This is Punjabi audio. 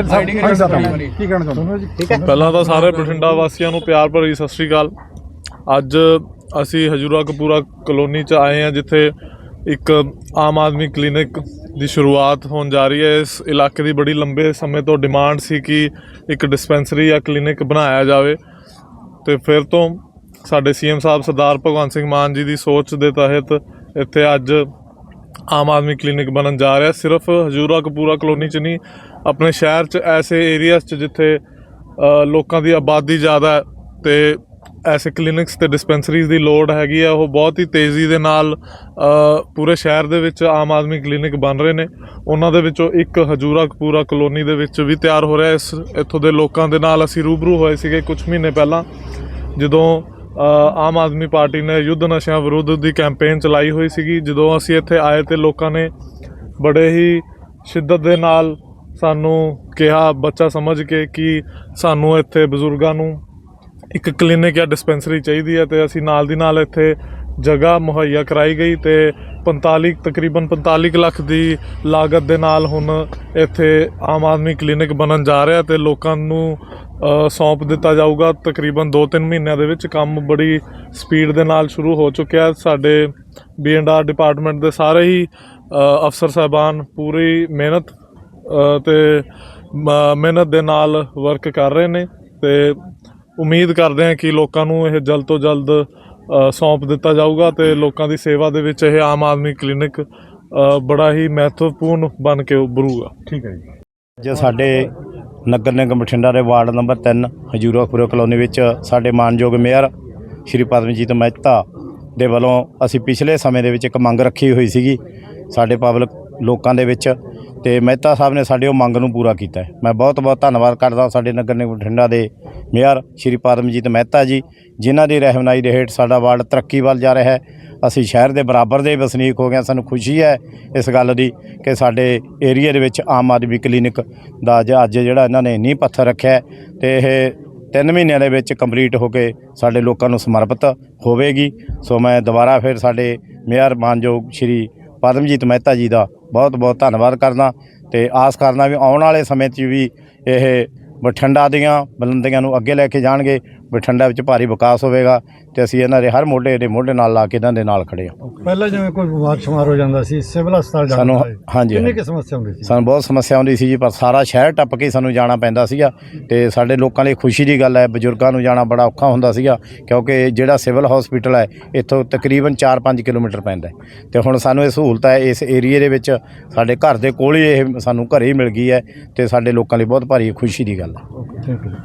ਐਮਐਲ ਸਾਹਿਬ ਕੀ ਕਹਿਣਾ ਚਾਹੁੰਦੇ ਕੀ ਕਹਿਣਾ ਚਾਹੁੰਦੇ ਠੀਕ ਹੈ। ਪਹਿਲਾਂ ਤਾਂ ਸਾਰੇ ਬਠਿੰਡਾ ਵਾਸੀਆਂ ਨੂੰ ਪਿਆਰ ਭਰੀ ਸਤਿ ਸ੍ਰੀ ਅਕਾਲ। ਅੱਜ ਅਸੀਂ ਹਜੂਰਾ ਕਪੂਰਾ ਕਲੋਨੀ ਚ ਆਏ ਹਾਂ ਜਿੱਥੇ ਇੱਕ ਆਮ ਆਦਮੀ ਕਲੀਨਿਕ ਦੀ ਸ਼ੁਰੂਆਤ ਹੋਣ ਜਾ ਰਹੀ ਹੈ। ਇਸ ਇਲਾਕੇ ਦੀ ਬੜੀ ਲੰਬੇ ਸਮੇਂ ਤੋਂ ਡਿਮਾਂਡ ਸੀ ਕਿ ਇੱਕ ਡਿਸਪੈਂਸਰੀ ਜਾਂ ਕਲੀਨਿਕ ਬਣਾਇਆ ਜਾਵੇ। ਤੇ ਫਿਰ ਤੋਂ ਸਾਡੇ ਸੀਐਮ ਸਾਹਿਬ ਸਰਦਾਰ ਭਗਵੰਤ ਸਿੰਘ ਮਾਨ ਜੀ ਦੀ ਸੋਚ ਦੇ ਤਹਿਤ ਇੱਥੇ ਅੱਜ ਆਮ ਆਦਮੀ ਕਲੀਨਿਕ ਬਣਨ ਜਾ ਰਿਹਾ। ਸਿਰਫ ਹਜੂਰਾ ਕਪੂਰਾ ਕਲੋਨੀ ਚ ਨਹੀਂ, ਆਪਣੇ ਸ਼ਹਿਰ ਚ ਐਸੇ ਏਰੀਆਸ ਚ ਜਿੱਥੇ ਲੋਕਾਂ ਦੀ ਆਬਾਦੀ ਜ਼ਿਆਦਾ ਹੈ ਤੇ ਐਸੇ ਕਲੀਨਿਕਸ ਤੇ ਡਿਸਪੈਂਸਰੀਜ਼ ਦੀ ਲੋੜ ਹੈਗੀ ਆ, ਉਹ ਬਹੁਤ ਹੀ ਤੇਜ਼ੀ ਦੇ ਨਾਲ ਪੂਰੇ ਸ਼ਹਿਰ ਦੇ ਵਿੱਚ ਆਮ ਆਦਮੀ ਕਲੀਨਿਕ ਬਣ ਰਹੇ ਨੇ। ਉਹਨਾਂ ਦੇ ਵਿੱਚੋਂ ਇੱਕ ਹਜੂਰਾ ਕਪੂਰਾ ਕਲੋਨੀ ਦੇ ਵਿੱਚ ਵੀ ਤਿਆਰ ਹੋ ਰਿਹਾ ਇਸ, ਇੱਥੋਂ ਦੇ ਲੋਕਾਂ ਦੇ ਨਾਲ ਅਸੀਂ ਰੂਬਰੂ ਹੋਏ ਸੀਗੇ ਕੁਝ ਮਹੀਨੇ ਪਹਿਲਾਂ, ਜਦੋਂ ਆਮ ਆਦਮੀ ਪਾਰਟੀ ਨੇ ਯੁੱਧ ਨਸ਼ਿਆਂ ਵਿਰੁੱਧ ਦੀ ਕੈਂਪੇਨ ਚਲਾਈ ਹੋਈ ਸੀਗੀ। ਜਦੋਂ ਅਸੀਂ ਇੱਥੇ ਆਏ ਤੇ ਲੋਕਾਂ ਨੇ ਬੜੇ ਹੀ ਸ਼ਿੱਦਤ ਦੇ ਨਾਲ ਸਾਨੂੰ ਕਿਹਾ, ਬੱਚਾ ਸਮਝ ਕੇ ਕਿ ਸਾਨੂੰ ਇੱਥੇ ਬਜ਼ੁਰਗਾਂ ਨੂੰ ਇੱਕ ਕਲੀਨਿਕ ਜਾਂ ਡਿਸਪੈਂਸਰੀ ਚਾਹੀਦੀ ਹੈ ਤੇ ਅਸੀਂ ਨਾਲ ਦੀ ਨਾਲ ਇੱਥੇ ਜਗ੍ਹਾ ਮੁਹੱਈਆ ਕਰਾਈ ਗਈ ਤੇ 45 ਤਕਰੀਬਨ 45 ਕੁ ਲੱਖ ਦੀ ਲਾਗਤ ਦੇ ਨਾਲ ਹੁਣ ਇੱਥੇ ਆਮ ਆਦਮੀ ਕਲੀਨਿਕ ਬਣਨ ਜਾ ਰਿਹਾ ਤੇ ਲੋਕਾਂ ਨੂੰ ਸੌਂਪ ਦਿੱਤਾ ਜਾਊਗਾ ਤਕਰੀਬਨ 2-3 ਮਹੀਨਿਆਂ ਦੇ ਵਿੱਚ ਕੰਮ ਬੜੀ ਸਪੀਡ ਦੇ ਨਾਲ ਸ਼ੁਰੂ ਹੋ ਚੁੱਕਿਆ ਹੈ। ਸਾਡੇ ਬੀਐਨਆਰ ਡਿਪਾਰਟਮੈਂਟ ਦੇ ਸਾਰੇ ਹੀ ਅਫਸਰ ਸਾਹਿਬਾਨ ਪੂਰੀ ਮਿਹਨਤ ਅ, ਤੇ ਮਿਹਨਤ ਦੇ ਨਾਲ ਵਰਕ ਕਰ ਰਹੇ ਨੇ ਤੇ ਉਮੀਦ ਕਰਦੇ ਹਾਂ ਕਿ ਲੋਕਾਂ ਨੂੰ ਇਹ ਜਲਦ ਤੋਂ ਜਲਦ ਸੌਂਪ ਦਿੱਤਾ ਜਾਊਗਾ ਤੇ ਲੋਕਾਂ ਦੀ ਸੇਵਾ ਦੇ ਵਿੱਚ ਇਹ ਆਮ ਆਦਮੀ ਕਲੀਨਿਕ ਬੜਾ ਹੀ ਮਹੱਤਵਪੂਰਨ ਬਣ ਕੇ ਉਭਰੂਗਾ। ਠੀਕ ਹੈ ਜੀ। ਜੋ ਸਾਡੇ ਨਗਰ ਨਿਗਮ ਬਠਿੰਡਾ ਦੇ ਵਾਰਡ ਨੰਬਰ 3 ਹਜੂਰਾਪੁਰ ਕਲੋਨੀ ਵਿੱਚ ਸਾਡੇ ਮਾਨਯੋਗ ਮੇਅਰ ਸ਼੍ਰੀ ਪਦਮਜੀਤ ਮਹਿਤਾ ਦੇ ਵੱਲੋਂ ਅਸੀਂ ਪਿਛਲੇ ਸਮੇਂ ਦੇ ਵਿੱਚ ਇੱਕ ਮੰਗ ਰੱਖੀ ਹੋਈ ਸੀਗੀ। ਸਾਡੇ ਪਬਲਿਕ ਲੋਕਾਂ ਦੇ ਵਿੱਚ ਤੇ ਮਹਿਤਾ ਸਾਹਿਬ ਨੇ ਸਾਡੇ ਉਹ ਮੰਗ ਨੂੰ ਪੂਰਾ ਕੀਤਾ ਹੈ। ਮੈਂ ਬਹੁਤ ਬਹੁਤ ਧੰਨਵਾਦ ਕਰਦਾ ਸਾਡੇ ਨਗਰ ਨਿਗਮ ਬਠਿੰਡਾ ਦੇ ਮੇਅਰ ਸ਼੍ਰੀ ਪਦਮਜੀਤ ਮਹਿਤਾ ਜੀ, ਜਿਨ੍ਹਾਂ ਦੀ ਰਹਿਨਮਾਈ ਦੇ ਹੇਠ ਸਾਡਾ ਵਾਰਡ ਤਰੱਕੀ ਵੱਲ ਜਾ ਰਿਹਾ ਹੈ। ਅਸੀਂ ਸ਼ਹਿਰ ਦੇ ਬਰਾਬਰ ਦੇ ਵਸਨੀਕ ਹੋ ਗਏ ਹਾਂ। ਸਾਨੂੰ ਖੁਸ਼ੀ ਹੈ ਇਸ ਗੱਲ ਦੀ ਕਿ ਸਾਡੇ ਏਰੀਆ ਦੇ ਵਿੱਚ ਆਮ ਆਦਮੀ ਕਲੀਨਿਕ ਦਾ ਜ- ਅੱਜ ਜਿਹੜਾ ਇਹਨਾਂ ਨੇ ਨੀਂਹ ਪੱਥਰ ਰੱਖਿਆ ਹੈ ਤੇ ਇਹ ਤਿੰਨ ਮਹੀਨਿਆਂ ਦੇ ਵਿੱਚ ਕੰਪਲੀਟ ਹੋ ਕੇ ਸਾਡੇ ਲੋਕਾਂ ਨੂੰ ਸਮਰਪਿਤ ਹੋਵੇਗੀ। ਸੋ ਮੈਂ ਦੁਬਾਰਾ ਫਿਰ ਸਾਡੇ ਮੇਅਰ ਮਾਨਯੋਗ ਸ਼੍ਰੀ ਪਦਮਜੀਤ ਮਹਿਤਾ ਜੀ ਦਾ ਬਹੁਤ ਬਹੁਤ ਧੰਨਵਾਦ ਕਰਦਾ ਤੇ ਆਸ ਕਰਦਾ ਵੀ ਆਉਣ ਵਾਲੇ ਸਮੇਂ 'ਚ ਵੀ ਇਹ ਬਠਿੰਡਾ ਦੀਆਂ ਬੁਲੰਦੀਆਂ ਨੂੰ ਅੱਗੇ ਲੈ ਕੇ ਜਾਣਗੇ ਬਠਿੰਡਾ ਵਿੱਚ ਭਾਰੀ ਵਿਕਾਸ ਹੋਵੇਗਾ ਤੇ ਅਸੀਂ ਇਹਨਾਂ ਦੇ ਹਰ ਮੋਢੇ ਦੇ ਮੋਢੇ ਨਾਲ ਲਾ ਕੇ ਇਹਨਾਂ ਦੇ ਨਾਲ ਖੜੇ ਹਾਂ। ਪਹਿਲਾਂ ਜਿਵੇਂ ਕੋਈ ਬਿਮਾਰ ਸ਼ਮਾਰ ਹੋ ਜਾਂਦਾ ਸੀ ਸਿਵਲ ਹਸਪਤਾਲ ਜਾਂਦਾ ਸਾਨੂੰ ਸੀ। ਹਾਂਜੀ ਕਿੰਨੀ। ਕਿ ਸਮੱਸਿਆ ਹੁੰਦੀ ਸੀ? ਸਾਨੂੰ ਬਹੁਤ ਸਮੱਸਿਆ ਆਉਂਦੀ ਸੀ ਜੀ ਪਰ ਸਾਰਾ ਸ਼ਹਿਰ ਟੱਪ ਕੇ ਸਾਨੂੰ ਜਾਣਾ ਪੈਂਦਾ ਸੀਗਾ ਤੇ ਸਾਡੇ ਲੋਕਾਂ ਲਈ ਖੁਸ਼ੀ ਦੀ ਗੱਲ ਹੈ ਬਜ਼ੁਰਗਾਂ ਨੂੰ ਜਾਣਾ ਬੜਾ ਔਖਾ ਹੁੰਦਾ ਸੀਗਾ ਕਿਉਂਕਿ ਜਿਹੜਾ ਸਿਵਲ ਹਸਪੀਟਲ ਹੈ ਇੱਥੋਂ ਤਕਰੀਬਨ 4-5 ਕਿਲੋਮੀਟਰ ਪੈਂਦਾ ਤੇ ਹੁਣ ਸਾਨੂੰ ਇਹ ਸਹੂਲਤ ਹੈ ਇਸ ਏਰੀਏ ਦੇ ਵਿੱਚ ਸਾਡੇ ਘਰ ਦੇ ਕੋਲ ਹੀ ਇਹ ਸਾਨੂੰ ਘਰੇ ਹੀ ਮਿਲ ਗਈ ਹੈ ਤੇ ਸਾਡੇ ਲੋਕਾਂ ਲਈ ਬਹੁਤ ਭਾਰੀ ਖੁਸ਼ੀ ਦੀ ਗੱਲ 这个可